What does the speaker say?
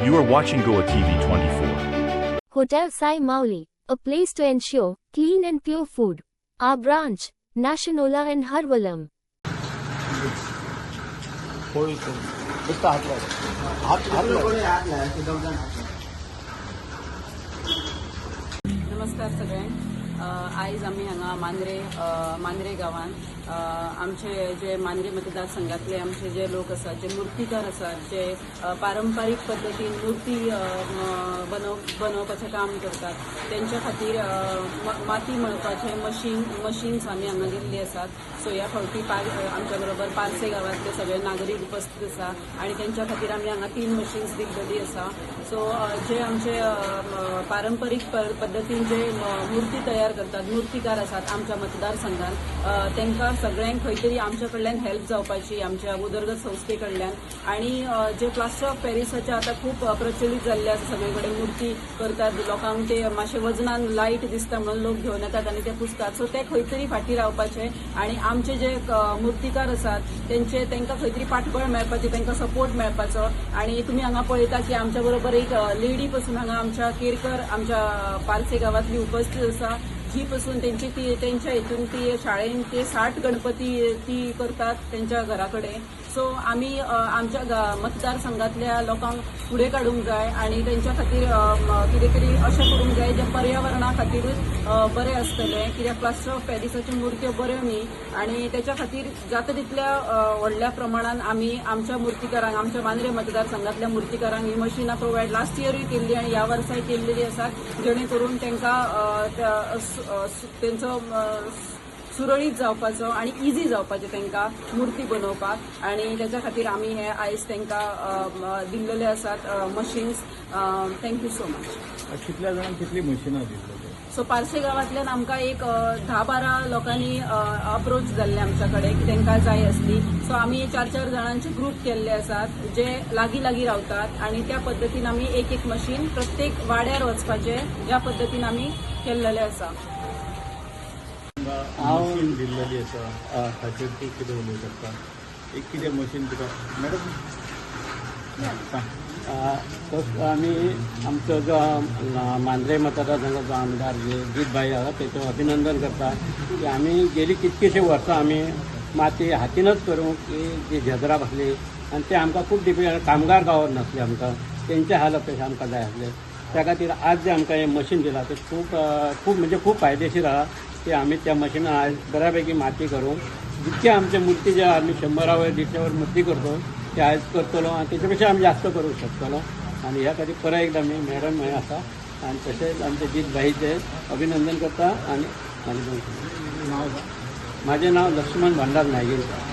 You are watching Goa TV 24. Hotel Sai Mauli, a place to ensure clean and pure food. Our branch, Nationola and Harvalam. होय sir फक्त हात लाव हात हात लाव नमस्कार सगळ्यांक अ, आयज आमी हांगा मांद्रे मांद्रे गांवांत. आमचे जे मांद्रे मतदारसंघातले आमचे जे लोक आसात जे मुर्तीकार आसात जे पारंपारीक पद्दतीन मुर्ती बनव बनोवपाचें काम करतात. तेंच्या खातीर माती मळपाचे मशीन मशीन्स आमी हांगा दिल्ली आसात सो ह्या फावटी पार आमच्या बरोबर पारसे गांवांतले सगळे नागरीक उपस्थित आसा आनी तेंच्या खातीर आमी हांगा तीन मशीन्स दिल्लेली आसा सो जे आमचे पारंपारीक पद्दतीन जे मुर्ती तयार करतात मुर्तीकार आसात आमच्या मतदारसंघात. अ, तेंकां सगळ्यांक खंय तरी आमच्या कडल्यान हेल्प जावपाची आमच्या उदरगत संस्थे कडल्यान. आनी जे प्लास्टर ऑफ पॅरिसाचे आतां खूब प्रचलीत जाल्ले आसा सगळे कडेन मुर्ती करतात लोकांक ते मातशे वजनान लायट दिसता म्हणून लोक घेवन येतात आनी ते पुसतात. सो ते खंय तरी फाटीं रावपाचे. आनी आमचे जे मूर्तीकार आसात तेंचे तांकां खंय तरी पाठबळ मेळपाचें तांकां सपोर्ट मेळपाचो. आनी तुमी हांगा पळयता की आमच्या बरोबर एक लेडी पासून हांगा आमच्या केरकर आमच्या पारसे गांवांतली उपस्थित आसा. जी पासून तेंची ती तेंच्या हितून ती शाळेन ते साठ गणपती ती करतात तेंच्या घरा कडेन सो आमी आमच्या मतदारसंघातल्या लोकांक फुडें काडूंक जाय आनी तेंच्या खातीर अ, कितें तरी अशें करूंक जाय जे पर्यावरणा खातीरूच बरें आसतलें कित्याक प्लास्टर ऑफ पॅरिसाच्यो मुर्त्यो बऱ्यो न्ही आनी तेच्या खातीर जाता तितल्या व्हडल्या प्रमाणान आमी आमच्या मुर्तीकारांक आमच्या मांद्रे मतदारसंघातल्या मुर्तीकारांक ही मशिनां प्रोवायड लास्ट इयरूय केल्ली आनी ह्या वर्साय केल्लेली आसात. जेणे करून तांकां अ, त्या- स- अ, स- तेंचो अ, सुरळीत जावपाचो आनी इजी जावपाचें तांकां मुर्ती बनोवपाक आनी तेच्या खातीर आमी हे आयज तांकां दिल्लेले आसात मशीन्स थँक्यू सो मच कितल्या जाणांक कितली मशिनां दिल्ली सो पारसे गांवांतल्यान आमकां एक धा बारा लोकांनी अप्रोच जाल्ले आमच्या कडेन की तांकां जाय आसली सो आमी चार चार जाणांचे ग्रूप केल्ले आसात जे लागीं लागीं रावतात. आनी त्या पद्दतीन आमी एक एक मशीन प्रत्येक वाड्यार वचपाचे ह्या पद्दतीन आमी केल्लेले आसा मशीन दिल्लेली आसा ताचेर तूं कितें उलोवं शकता? एक कितें मशीन तुका मॅडम? आम्ही आमचो जो मांद्रे मतदारसंघाचो आमदार जे जीतभाई आसा तेचो अभिनंदन करता की आमी गेली कितकीशी वर्सां आमी माती हातीनच करूंक की जी झेजराप आसली आनी ते आमकां खूब डिफिकल्ट कामगार गावत नासले आमकां तेंचे हाल अपेक्षा आमकां जाय आसले. त्या खातीर आज जे आमकां हें मशीन दिलां तें खूब खूब म्हणजे खूब फायदेशीर आहा. की आमी त्या मशिनान आज बऱ्यापैकी माती करूंक जितके आमचे मूर्ती जे आमी शंबरा वयर देडशे वयर मूर्ती करतो ते आयज करतलो आनी तेच्या पेक्षा आमी जास्त करूंक शकतलो. आनी ह्या खातीर परत एकदां मी मॅडम हें आसा आनी तशेंच आमचे जीत भाईचे अभिनंदन करता आनी म्हाजें नांव म्हजें नांव लक्ष्मण भांडार नायगेरकर